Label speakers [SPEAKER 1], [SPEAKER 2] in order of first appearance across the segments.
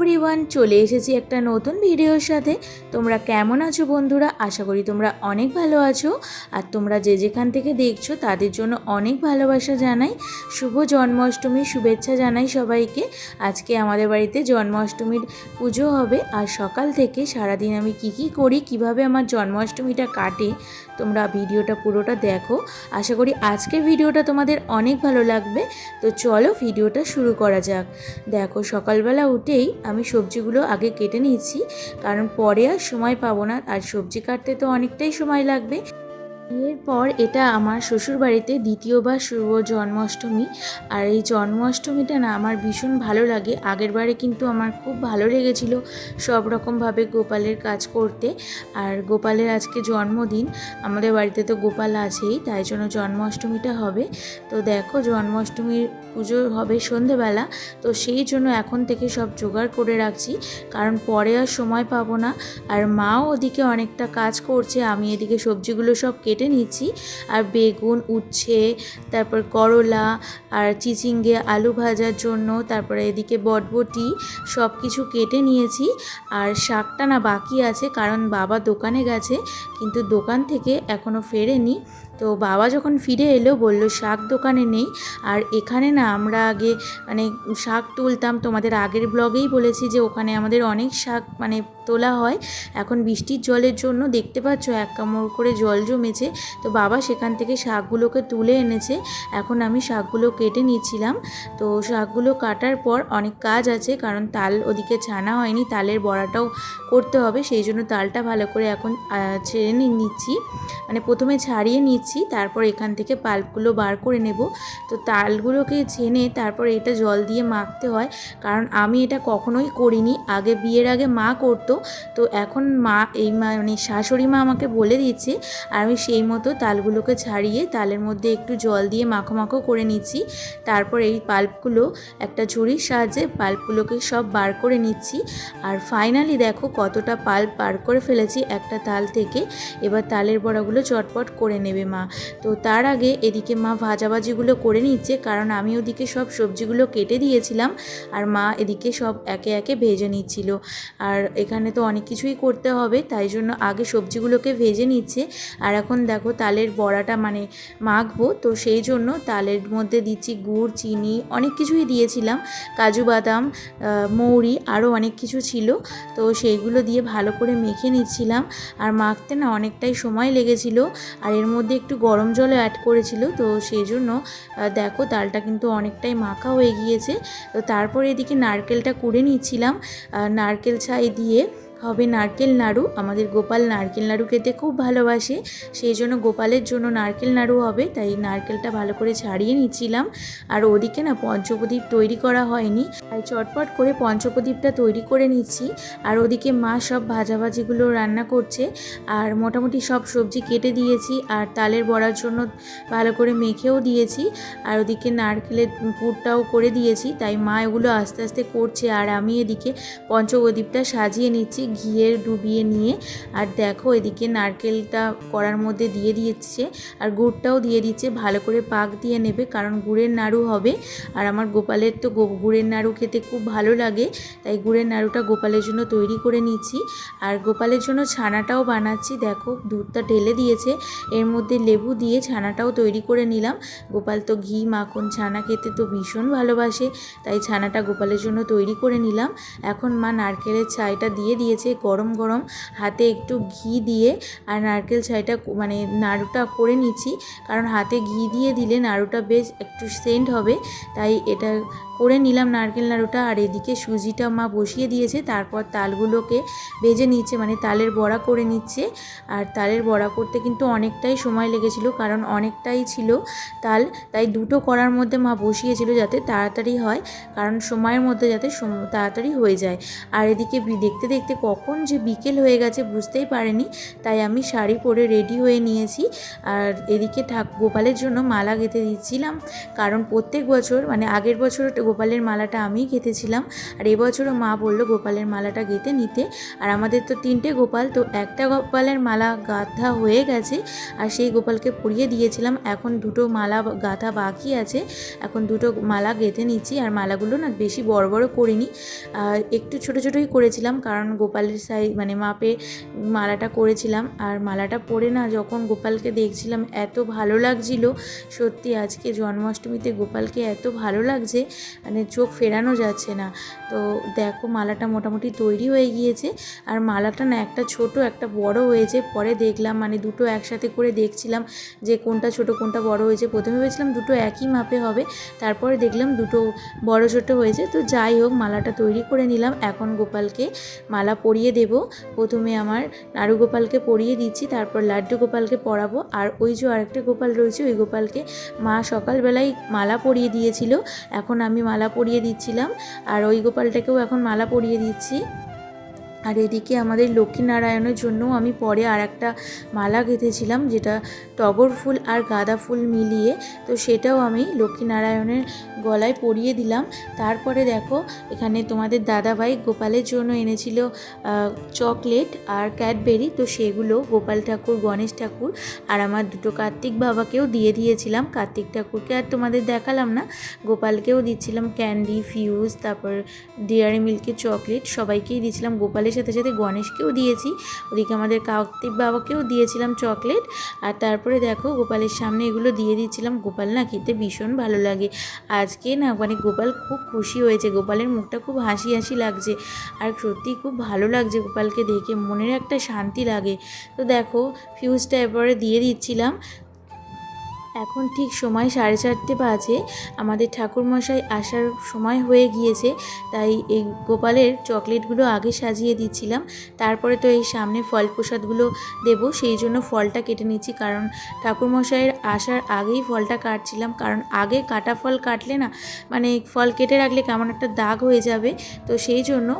[SPEAKER 1] Everyone চলে এসেছি একটা নতুন ভিডিওর সাথে। তোমরা কেমন আছো বন্ধুরা? আশা করি তোমরা অনেক ভালো আছো। আর তোমরা যে যেখান থেকে দেখছ, তাদের জন্য অনেক ভালোবাসা জানাই। শুভ জন্মাষ্টমীর শুভেচ্ছা জানাই সবাইকে। আজকে আমাদের বাড়িতে জন্মাষ্টমীর পুজো হবে। আর সকাল থেকে সারাদিন আমি কি কি করি, কীভাবে আমার জন্মাষ্টমীটা কাটে, তোমরা ভিডিওটা পুরোটা দেখো। আশা করি আজকের ভিডিওটা তোমাদের অনেক ভালো লাগবে। তো চলো ভিডিওটা শুরু করা যাক। দেখো, সকালবেলা উঠেই আমি সবজিগুলো আগে কেটে নিয়েছি, কারণ পরে আর সময় পাবো না, আর সবজি কাটতে তো অনেকটাই সময় লাগবে। এরপর এটা আমার শ্বশুরবাড়িতে দ্বিতীয়বার শুভ জন্মাষ্টমী, আর এই জন্মাষ্টমীটা না আমার ভীষণ ভালো লাগে। আগের বারে কিন্তু আমার খুব ভালো লেগেছিল সব রকমভাবে গোপালের কাজ করতে, আর গোপালের আজকে জন্মদিন, আমাদের বাড়িতে তো গোপাল আছেই, তাই জন্য জন্মাষ্টমীটা হবে। তো দেখো জন্মাষ্টমীর পুজো হবে সন্ধেবেলা, তো সেই জন্য এখন থেকে সব জোগাড় করে রাখছি। কারণ পরে আর সময় পাবো না। আর মাও ওদিকে অনেকটা কাজ করছে, আমি এদিকে সবজিগুলো সব কেটে নিচ্ছি। আর বেগুন, উচ্ছে, তারপর করলা, আর চিচিঙ্গে, আলু ভাজার জন্য, তারপরে এদিকে বটবটি সব কিছু কেটে নিয়েছি। আর শাকটা না বাকি আছে, কারণ বাবা দোকানে গেছে, কিন্তু দোকান থেকে এখনও ফেরেনি। তো বাবা যখন ফিরে এলো, বলল, শাক দোকানে নেই। আর এখানে না আমরা আগে মানে শাক তুলতাম। তোমাদের আগের ব্লগেই বলেছি যে, ওখানে আমাদের অনেক শাক মানে তোলা হয়। এখন বৃষ্টির জলের জন্য দেখতে পাচ্ছ এক কামড় করে জল জমেছে। তো বাবা সেখান থেকে শাকগুলোকে তুলে এনেছে। এখন আমি শাকগুলো কেটে নিয়েছিলাম তো শাকগুলো কাটার পর অনেক কাজ আছে, কারণ তাল ওদিকে ছানা হয়নি, তালের বড়াটাও করতে হবে। সেই জন্য তালটা ভালো করে এখন ছেড়ে নিচ্ছি। মানে প্রথমে ছাড়িয়ে নিচ্ছি, তারপর এখান থেকে পাল্পগুলো বার করে নেব। তো তালগুলোকে ছেনে তারপর এটা জল দিয়ে মাখতে হয়। কারণ আমি এটা কখনোই করিনি। আগে বিয়ের আগে মা করতো। তো এখন মা, এই মানে শাশুড়ি মা আমাকে বলে দিচ্ছে আর আমি সেই মতো তালগুলোকে ছাড়িয়ে তালের মধ্যে একটু জল দিয়ে মাখো মাখো করে নিচ্ছি। তারপর এই পাল্পগুলো, একটা ঝুড়ির সাহায্যে পাল্পগুলোকে সব বার করে নিচ্ছি। আর ফাইনালি দেখো কতটা পাল্প বার করে ফেলেছি একটা তাল থেকে। এবার তালের বড়াগুলো চটপট করে নেবে মা। তো তার আগে এদিকে মা ভাজাভাজিগুলো করে নিচ্ছে, কারণ আমি ওদিকে সব সবজিগুলো কেটে দিয়েছিলাম, আর মা এদিকে সব একে একে ভেজে নিচ্ছিল। আর এখানে তো অনেক কিছুই করতে হবে, তাই জন্য আগে সবজিগুলোকে ভেজে নিচ্ছে। আর এখন দেখো তালের বড়াটা মানে মাখবো, তো সেই জন্য তালের মধ্যে দিচ্ছি গুড়, চিনি, অনেক কিছুই দিয়েছিলাম। কাজু বাদাম মৌরি আরও অনেক কিছু ছিল, তো সেইগুলো দিয়ে ভালো করে মেখে নিচ্ছিলাম। আর মাখতে না অনেকটাই সময় লেগেছিল, আর এর মধ্যে একটু গরম জলও অ্যাড করেছিল, তো সেই জন্য দেখো তালটা কিন্তু অনেকটাই মাখা হয়ে গিয়েছে। তো তারপরে এদিকে নারকেলটা কুড়ে নিচ্ছিলাম নারকেল ছাই দিয়ে হবে নারকেল নাড়ু। আমাদের গোপাল নারকেল নাড়ু খেতে খুব ভালোবাসে। সেই জন্য গোপালের জন্য নারকেল নাড়ু হবে। তাই নারকেলটা ভালো করে ছাড়িয়ে নিচ্ছিলাম। আর ওদিকে না পঞ্চপ্রদীপ তৈরি করা হয়নি। তাই চটপট করে পঞ্চপ্রদীপটা তৈরি করে নিচ্ছি। আর ওদিকে মা সব ভাজাভাজিগুলো রান্না করছে। আর মোটামুটি সব সবজি কেটে দিয়েছি। আর তালের বড়ার জন্য ভালো করে মেখেও দিয়েছি। আর ওদিকে নারকেলের পুরটাও করে দিয়েছি। তাই মা এগুলো আস্তে আস্তে করছে। আর আমি এদিকে পঞ্চপ্রদীপটা সাজিয়ে নিচ্ছি। ঘিয়ে ডুবিয়ে নিয়ে, আর দেখো এদিকে নারকেলটা করার মধ্যে দিয়ে দিচ্ছে আর গুড়টাও দিয়ে দিচ্ছে ভালো করে পাক দিয়ে নেবে, কারণ গুড়ের নাড়ু হবে, আর আমার গোপালের তো গুড়ের নাড়ু খেতে খুব ভালো লাগে, তাই গুড়ের নাড়ুটা গোপালের জন্য তৈরি করে নিচ্ছি আর গোপালের জন্য ছানাটাও বানাচ্ছি, দেখো দুধটা ঢেলে দিয়েছে, এর মধ্যে লেবু দিয়ে ছানাটাও তৈরি করে নিলাম, গোপাল তো ঘি, মাখন, ছানা খেতে তো ভীষণ ভালোবাসে, তাই ছানাটা গোপালের জন্য তৈরি করে নিলাম, এখন মা নারকেলের ছাইটা দিয়ে দিয়েছে গরম গরম। হাতে একটু ঘি দিয়ে আর নারকেল ছাইটা মানে নাড়ুটা করে নিচ্ছি। কারণ হাতে ঘি দিয়ে দিলে নাড়ুটা বেশ একটু সেন্ট হবে। তাই এটা করে নিলাম নারকেল নাড়ুটা আর এদিকে সুজিটা মা বসিয়ে দিয়েছে। তারপর তালগুলোকে ভেজে নিচ্ছে মানে তালের বড়া করে নিচ্ছে। আর তালের বড়া করতে কিন্তু অনেকটাই সময় লেগেছিল, কারণ অনেকটাই ছিল তাল। তাই দুটো করার মধ্যে মা বসিয়েছিল যাতে তাড়াতাড়ি হয়, কারণ সময়ের মধ্যে যাতে তাড়াতাড়ি হয়ে যায়। আর এদিকে দেখতে দেখতে কখন যে বিকেল হয়ে গেছে বুঝতেই পারেনি, তাই আমি শাড়ি পরে রেডি হয়ে নিয়েছি। আর এদিকে ঠাক গোপালের জন্য মালা গেঁথে দিচ্ছিলাম, কারণ প্রত্যেক বছর মানে আগের বছর গোপালের মালাটা আমিই গেঁথেছিলাম। আর এবছরও মা বলল গোপালের মালাটা গেঁথে নিতে। আর আমাদের তো তিনটে গোপাল, তো একটা গোপালের মালা গাঁথা হয়ে গেছে। আর সেই গোপালকে পরিয়ে দিয়েছিলাম। এখন দুটো মালা গাঁথা বাকি আছে। এখন দুটো মালা গেঁথে নিচ্ছি। আর মালাগুলো না বেশি বড় বড় করিনি। একটু ছোট ছোটোই করেছিলাম, কারণ গোপালের সাই মানে মাপে মালাটা করেছিলাম। আর মালাটা পরে না যখন গোপালকে দেখছিলাম, এত ভালো লাগছিল। সত্যি আজকে জন্মাষ্টমীতে গোপালকে এত ভালো লাগছে। মানে চোখ ফেরানো যাচ্ছে না। তো দেখো মালাটা মোটামুটি তৈরি হয়ে গিয়েছে। আর মালাটা না একটা ছোট, একটা বড় হয়েছে। পরে দেখলাম মানে দুটো একসাথে করে দেখছিলাম যে কোনটা ছোট, কোনটা বড় হয়েছে। প্রথমে ভেবেছিলাম দুটো একই মাপে হবে। তারপরে দেখলাম দুটো বড়, ছোট হয়েছে। তো যাই হোক, মালাটা তৈরি করে নিলাম। এখন গোপালকে মালা পরিয়ে দেব। প্রথমে আমার নাড়ু গোপালকে পরিয়ে দিচ্ছি। তারপর লাড্ডু গোপালকে পরাবো। আর ওই যে আরেকটা গোপাল রয়েছে, ওই গোপালকে মা সকালবেলায় মালা পরিয়ে দিয়েছিল। এখন আমি মালা পরিয়ে দিচ্ছিলাম। আর ওই গোপালটাকেও এখন মালা পরিয়ে দিচ্ছি। আর এদিকে আমাদের লক্ষ্মীনারায়ণের জন্যও আমি পরে আর একটা মালা গেঁথেছিলাম, যেটা টগর ফুল আর গাঁদা ফুল মিলিয়ে। তো সেটাও আমি লক্ষ্মীনারায়ণের গলায় পরিয়ে দিলাম। তারপরে দেখো, এখানে তোমাদের দাদাভাই গোপালের জন্য এনেছিল চকলেট আর ক্যাডবেরি। তো সেগুলো গোপাল ঠাকুর, গণেশ ঠাকুর আর আমার দুটো কার্তিক বাবাকেও দিয়ে দিয়েছিলাম। কার্তিক ঠাকুরকে আর তোমাদের দেখালাম না, গোপালকেও দিচ্ছিলাম ক্যান্ডি, ফিউজ, তারপর ডিয়ারি মিল্কের চকলেট, সবাইকেই দিয়েছিলাম। গোপালের সাথে সাথে গণেশকেও দিয়েছি। ওদিকে আমাদের কার্তিক বাবাকেও দিয়েছিলাম চকলেট। আর তারপরে দেখো গোপালের সামনে এগুলো দিয়ে দিচ্ছিলাম গোপাল না খেতে ভীষণ ভালো লাগে। আজকে না মানে গোপাল খুব খুশি হয়েছে। গোপালের মুখটা খুব হাসি হাসি লাগছে। আর সত্যি খুব ভালো লাগছে গোপালকে দেখে। মনের একটা শান্তি লাগে। তো দেখো ফিউজটা এরপরে দিয়ে দিচ্ছিলাম। এখন ঠিক সময় সাড়ে চারটে বাজে। আমাদের ঠাকুরমশাই আসার সময় হয়ে গিয়েছে, তাই এই গোপালের চকলেটগুলো আগে সাজিয়ে দিচ্ছিলাম। তারপরে তো এই সামনে ফল প্রসাদগুলো দেবো, সেই জন্য ফলটা কেটে নিচ্ছি। কারণ ঠাকুরমশাইয়ের আসার আগেই ফলটা কাটছিলাম, কারণ আগে কাটা ফল কাটলে না মানে ফল কেটে রাখলে কেমন একটা দাগ হয়ে যাবে। তো সেই জন্য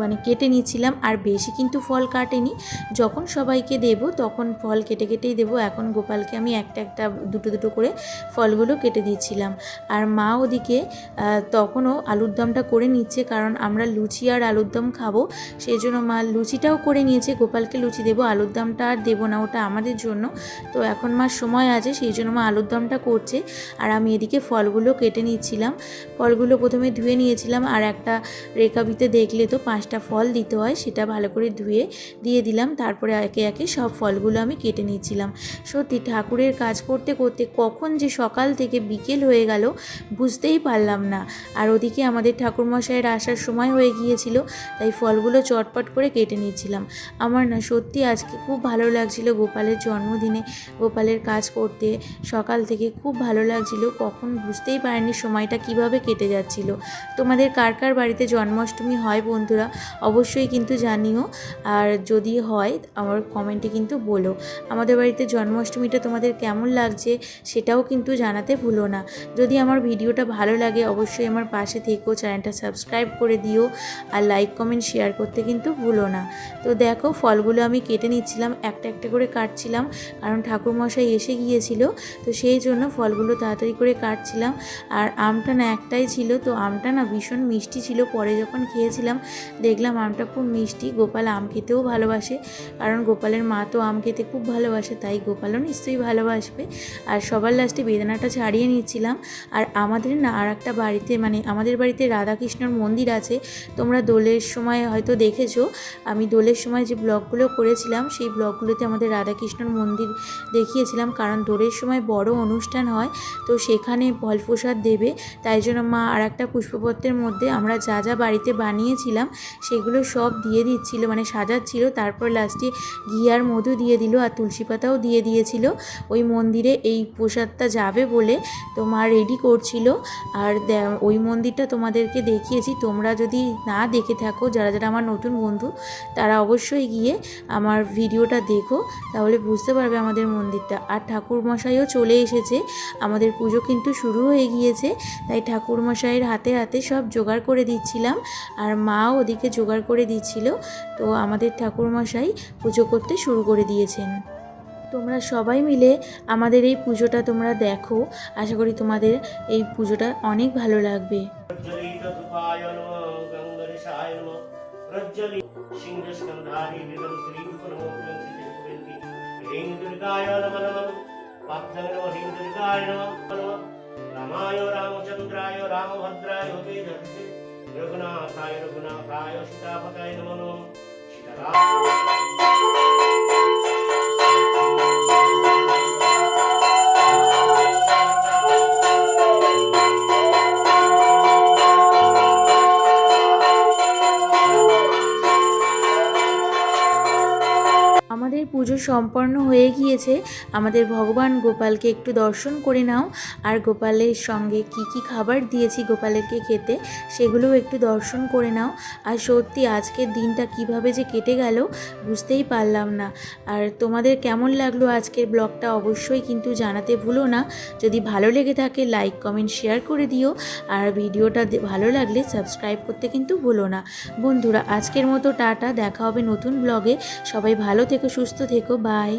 [SPEAKER 1] মানে কেটে নিচ্ছিলাম, আর বেশি কিন্তু ফল কাটেনি। যখন সবাইকে দেব, তখন ফল কেটে কেটেই দেবো। এখন গোপালকে আমি একটা একটা দুটো দুটো করে ফলগুলো কেটে দিয়েছিলাম। আর মা ওদিকে তখনও আলুর দমটা করে নিচ্ছে কারণ আমরা লুচি আর আলুর দম খাব। সেই জন্য মা লুচিটাও করে নিয়েছে। গোপালকে লুচি দেবো, আলুর দমটা আর দেবো না, ওটা আমাদের জন্য। তো এখন মার সময় আছে, সেই জন্য মা আলুর দমটা করছে। আর আমি এদিকে ফলগুলো কেটে নিচ্ছিলাম। ফলগুলো প্রথমে ধুয়ে নিয়েছিলাম আর একটা রেকাবিতে দেখলে তো পাঁচটা ফল দিতে হয়, সেটা ভালো করে ধুয়ে দিয়ে দিলাম। তারপরে একে একে সব ফলগুলো আমি কেটে নিচ্ছিলাম। সত্যি ঠাকুরের কাজ করতে করতে কখন যে সকাল থেকে বিকেল হয়ে গেল বুঝতেই পারলাম না। আর ওদিকে আমাদের ঠাকুরমশাইয়ের আসার সময় হয়ে গিয়েছিল, তাই ফলগুলো চটপট করে কেটে নিচ্ছিলাম। আমার না সত্যি আজকে খুব ভালো লাগছিল গোপালের জন্মদিনে, গোপালের কাজ করতে। সকাল থেকে খুব ভালো লাগছিল, কখন বুঝতেই পারিনি সময়টা কীভাবে কেটে যাচ্ছিল। তোমাদের কার কার বাড়িতে জন্মাষ্টমী হয় বন্ধুরা, অবশ্যই কিন্তু জানিও। আর যদি হয়, আমার কমেন্টে কিন্তু বলো। আমাদের বাড়িতে জন্মাষ্টমীটা তোমাদের কেমন লাগছে? সেটাও কিন্তু জানাতে ভুলো না। যদি আমার ভিডিওটা ভালো লাগে, অবশ্যই আমার পাশে থেকো, চ্যানেলটা সাবস্ক্রাইব করে দিও আর লাইক, কমেন্ট, শেয়ার করতে কিন্তু ভুলো না। তো দেখো, ফলগুলো আমি কেটে নিচ্ছিলাম, একটা একটা করে কাটছিলাম, কারণ ঠাকুরমশাই এসে গিয়েছিল, তো সেই জন্য ফলগুলো তাড়াতাড়ি করে কাটছিলাম। আর আমটা না একটাই ছিল, তো আমটা না ভীষণ মিষ্টি ছিল, পরে যখন খেয়েছিলাম, দেখলাম আমটা খুব মিষ্টি, গোপাল আম খেতেও ভালোবাসে, কারণ গোপালের মা তো আম খেতে খুব ভালোবাসে, তাই গোপালও নিশ্চয়ই ভালোবাসবে। আর সবার লাস্টে বেদনাটা ছাড়িয়ে নিচ্ছিলাম। আর আমাদের না আর একটা বাড়িতে মানে আমাদের বাড়িতে রাধাকৃষ্ণর মন্দির আছে। তোমরা দোলের সময় হয়তো দেখেছ। আমি দোলের সময় যে ব্লগগুলো করেছিলাম, সেই ব্লগগুলোতে আমাদের রাধাকৃষ্ণর মন্দির দেখিয়েছিলাম। কারণ দোলের সময় বড় অনুষ্ঠান হয়, তো সেখানে ফল প্রসাদ দেবে। তাই জন্য মা আর একটা পুষ্পপত্রের মধ্যে আমরা যা যা বাড়িতে বানিয়েছিলাম, সেগুলো সব দিয়ে দিচ্ছিল মানে সাজাচ্ছিল। তারপর লাস্টে ঘি আর মধু দিয়ে দিল আর তুলসী পাতাও দিয়ে দিয়েছিল। ওই মন্দিরে এই এই প্রসাদটা যাবে বলে তো মা রেডি করছিল। আর ওই মন্দিরটা তোমাদেরকে দেখিয়েছি। তোমরা যদি না দেখে থাকো, যারা যারা আমার নতুন বন্ধু, তারা অবশ্যই গিয়ে আমার ভিডিওটা দেখো। তাহলে বুঝতে পারবে আমাদের মন্দিরটা। আর ঠাকুরমশাইও চলে এসেছে। আমাদের পুজো কিন্তু শুরু হয়ে গিয়েছে। তাই ঠাকুরমশাইয়ের হাতে হাতে সব জোগাড় করে দিচ্ছিলাম। আর মাও ওদিকে জোগাড় করে দিচ্ছিল। তো আমাদের ঠাকুরমশাই পুজো করতে শুরু করে দিয়েছেন। তোমরা সবাই মিলে আমাদের এই পুজোটা তোমরা দেখো। আশা করি তোমাদের এই পুজোটা অনেক ভালো লাগবে।
[SPEAKER 2] রঘুনাথায় রঘুনাথায়
[SPEAKER 1] সীতাপতায় পুজো সম্পন্ন হয়ে গিয়েছে, আমাদের ভগবান গোপালকে একটু দর্শন করে নাও। আর গোপালের সঙ্গে কি কি খাবার দিয়েছি গোপালেরকে খেতে, সেগুলোও একটু দর্শন করে নাও। আর সত্যি আজকের দিনটা কীভাবে যে কেটে গেল, বুঝতেই পারলাম না। আর তোমাদের কেমন লাগল আজকের ব্লগটা অবশ্যই কিন্তু জানাতে ভুলো না। যদি ভালো লেগে থাকে লাইক কমেন্ট শেয়ার করে দিও। আর ভিডিওটা ভালো লাগলে সাবস্ক্রাইব করতে কিন্তু ভুলো না। বন্ধুরা, আজকের মতো টাটা, দেখা হবে নতুন ব্লগে। সবাই ভালো থেকো সুস্থ থেকো বাই